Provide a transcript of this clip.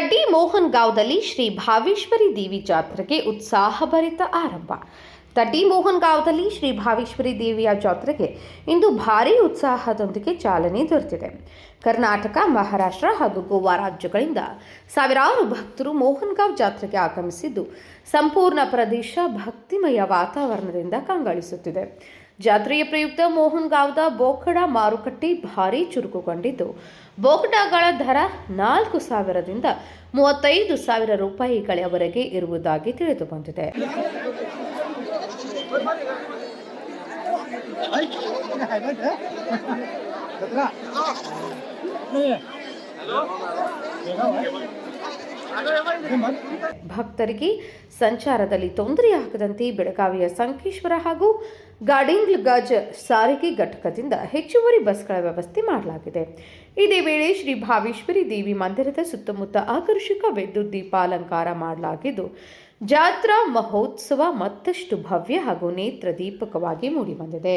ತಡ್ಡಿ ಮೋಹನ್ ಗಾಂವ್ದಲ್ಲಿ ಶ್ರೀ ಭಾವೇಶ್ವರಿ ದೇವಿ ಜಾತ್ರೆಗೆ ಉತ್ಸಾಹಭರಿತ ಆರಂಭ. ತಡ್ಡಿ ಮೋಹನ್ ಗಾಂವ್ದಲ್ಲಿ ಶ್ರೀ ಭಾವೇಶ್ವರಿ ದೇವಿಯ ಜಾತ್ರೆಗೆ ಇಂದು ಭಾರೀ ಉತ್ಸಾಹದೊಂದಿಗೆ ಚಾಲನೆ ದೊರೆತಿದೆ. ಕರ್ನಾಟಕ, ಮಹಾರಾಷ್ಟ್ರ ಹಾಗೂ ಗೋವಾ ರಾಜ್ಯಗಳಿಂದ ಸಾವಿರಾರು ಭಕ್ತರು ಮೋಹನ್ಗಾಂವ್ ಜಾತ್ರೆಗೆ ಆಗಮಿಸಿದ್ದು, ಸಂಪೂರ್ಣ ಪ್ರದೇಶ ಭಕ್ತಿಮಯ ವಾತಾವರಣದಿಂದ ಕಂಗೊಳಿಸುತ್ತಿದೆ. ಜಾತ್ರೆಯ ಪ್ರಯುಕ್ತ ಮೋಹನ್ ಗಾಂವ್ದ ಬೋಕಡ ಮಾರುಕಟ್ಟೆ ಭಾರೀ ಚುರುಕುಗೊಂಡಿದ್ದು. ಬೋಕಡಗಳ ದರ ನಾಲ್ಕು ಸಾವಿರದಿಂದ ಮೂವತ್ತೈದು ಸಾವಿರ ರೂಪಾಯಿಗಳವರೆಗೆ ಇರುವುದಾಗಿ ತಿಳಿದು ಬಂದಿದೆ ಭಕ್ತರಿಗೆ ಸಂಚಾರದಲ್ಲಿ ತೊಂದರೆಯಾಗದಂತೆ ಬೆಳಗಾವಿಯ ಸಂಕೇಶ್ವರ ಹಾಗೂ ಗಾಡಿಂಗ್ಲ್ ಗಜ್ ಸಾರಿಗೆ ಘಟಕದಿಂದ ಹೆಚ್ಚುವರಿ ಬಸ್ಗಳ ವ್ಯವಸ್ಥೆ ಮಾಡಲಾಗಿದೆ. ಇದೇ ವೇಳೆ ಶ್ರೀ ಭಾವೇಶ್ವರಿ ದೇವಿ ಮಂದಿರದ ಸುತ್ತಮುತ್ತ ಆಕರ್ಷಕ ವಿದ್ಯುತ್ ದೀಪಾಲಂಕಾರ ಮಾಡಲಾಗಿದ್ದು, ಜಾತ್ರಾ ಮಹೋತ್ಸವ ಮತ್ತಷ್ಟು ಭವ್ಯ ಹಾಗೂ ನೇತ್ರ ದೀಪಕವಾಗಿ ಮೂಡಿಬಂದಿದೆ.